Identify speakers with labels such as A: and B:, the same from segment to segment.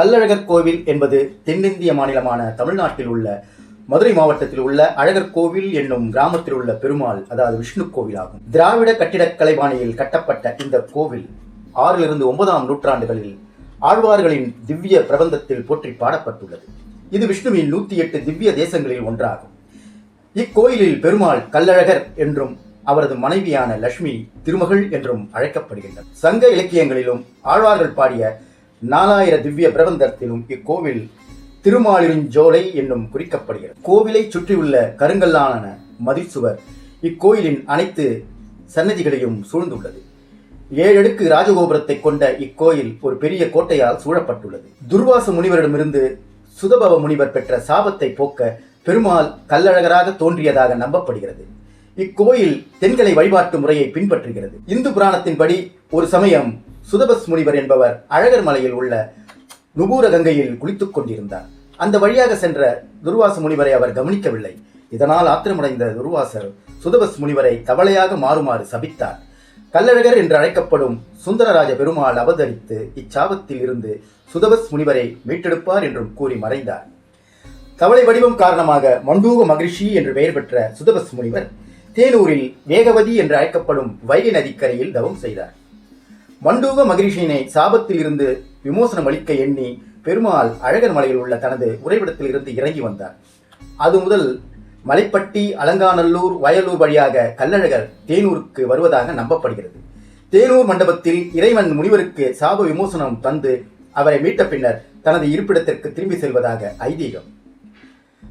A: கல்லழகர் கோவில் என்பது தென்னிந்திய மாநிலமான தமிழ்நாட்டில் உள்ள மதுரை மாவட்டத்தில் உள்ள அழகர் கோவில் என்னும் கிராமத்தில் உள்ள பெருமாள் அதாவது விஷ்ணு கோவில் ஆகும் திராவிட கட்டிடக்கலை பாணியில் கட்டப்பட்ட இந்த கோவில் ஆறிலிருந்து ஒன்பதாம் நூற்றாண்டுகளில் ஆழ்வார்களின் திவ்ய பிரபந்தத்தில் போற்றி பாடப்பட்டுள்ளது. இது விஷ்ணுவின் நூத்தி எட்டு திவ்ய தேசங்களில் ஒன்றாகும். இக்கோயிலில் பெருமாள் கல்லழகர் என்றும் அவரது மனைவியான லட்சுமி திருமகள் என்றும் அழைக்கப்படுகின்றனர். சங்க இலக்கியங்களிலும் ஆழ்வார்கள் பாடிய நாலாயிர திவ்ய பிரபந்தத்திலும் இக்கோவில் திருமாலிருஞ்சோலை என்னும் குறிக்கப்படுகிறது. கோவிலை சுற்றியுள்ள கருங்கல்லான மதிச்சுவர் இக்கோயிலின் அனைத்து சன்னதிகளையும் சூழ்ந்துள்ளது. ஏழடுக்கு ராஜகோபுரத்தை கொண்ட இக்கோயில் ஒரு பெரிய கோட்டையால் சூழப்பட்டுள்ளது. துர்வாச முனிவரிடமிருந்து சுதபவ முனிவர் பெற்ற சாபத்தை போக்க பெருமாள் கல்லழகராக தோன்றியதாக நம்பப்படுகிறது. இக்கோயில் தென்கலை வழிபாட்டு முறையை பின்பற்றுகிறது. இந்து புராணத்தின்படி ஒரு சமயம் சுதபஸ் முனிவர் என்பவர் அழகர் மலையில் உள்ள நுபூர கங்கையில் குளித்துக் கொண்டிருந்தார். அந்த வழியாக சென்ற துர்வாச முனிவரை அவர் கவனிக்கவில்லை. இதனால் ஆத்திரமடைந்த துர்வாசர் சுதபஸ் முனிவரை தவளையாக மாறுமாறு சபித்தார். கல்லழகர் என்று அழைக்கப்படும் சுந்தரராஜ பெருமாள் அவதரித்து இச்சாபத்தில் இருந்து சுதபஸ் முனிவரை மீட்டெடுப்பார் என்றும் கூறி மறைந்தார். தவளை வடிவம் காரணமாக மண்டூக மகிழ்ச்சி என்று பெயர் பெற்ற சுதபஸ் முனிவர் தேனூரில் வேகவதி என்று அழைக்கப்படும் வைகை நதிக்கரையில் தவம் செய்தார். மண்டூக மகிழ்ச்சியினை சாபத்தில் இருந்து விமோசனம் அளிக்க எண்ணி பெருமாள் அழகர் மலையில் உள்ள தனது உறைவிடத்தில் இருந்து இறங்கி வந்தார். அது முதல் மலைப்பட்டி அலங்காநல்லூர் வயலூர் வழியாக கல்லழகர் தேனூருக்கு வருவதாக நம்பப்படுகிறது. தேனூர் மண்டபத்தில் இறைவன் முனிவருக்கு சாப விமோசனம் தந்து அவரை மீட்ட பின்னர் தனது இருப்பிடத்திற்கு திரும்பி செல்வதாக ஐதீகம்.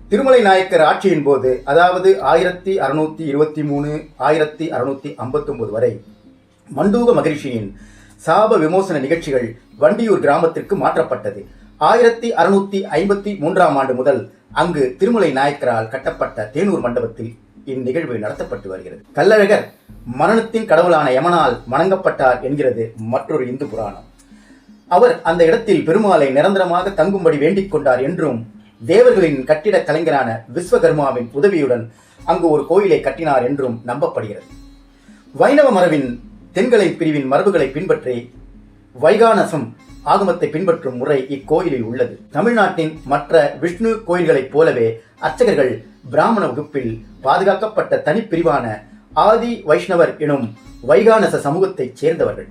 A: திருமலை நாயக்கர் ஆட்சியின் போது அதாவது ஆயிரத்தி அறுநூத்தி இருபத்தி மூணு ஆயிரத்தி அறுநூத்தி ஐம்பத்தி வரை மண்டூக மகிழ்ச்சியின் சாப விமோசன நிகழ்ச்சிகள் வண்டியூர் கிராமத்திற்கு மாற்றப்பட்டது. ஆயிரத்தி அறுநூத்தி ஐம்பத்தி மூன்றாம் ஆண்டு முதல் அங்கு திருமலை நாயக்கரால் கட்டப்பட்ட தேனூர் மண்டபத்தில் இந்நிகழ்வு நடத்தப்பட்டு வருகிறது. கல்லழகர் மரணத்தின் கடவுளான யமனால் வணங்கப்பட்டார் என்கிறது மற்றொரு இந்து புராணம். அவர் அந்த இடத்தில் பெருமாளை நிரந்தரமாக தங்கும்படி வேண்டிக் கொண்டார் என்றும் தேவர்களின் கட்டிட கலைஞரான விஸ்வகர்மாவின் உதவியுடன் அங்கு ஒரு கோயிலை கட்டினார் என்றும் நம்பப்படுகிறது. வைணவ மரபின் தென்கலை பிரிவின் மரபுகளை பின்பற்றி வைகானசம் ஆகமத்தை பின்பற்றும் முறை இக்கோயிலில் உள்ளது. தமிழ்நாட்டின் மற்ற விஷ்ணு கோயில்களைப் போலவே அர்ச்சகர்கள் பிராமண வகுப்பில் பாதுகாக்கப்பட்ட தனிப்பிரிவான ஆதி வைஷ்ணவர் எனும் வைகானச சமூகத்தைச் சேர்ந்தவர்கள்.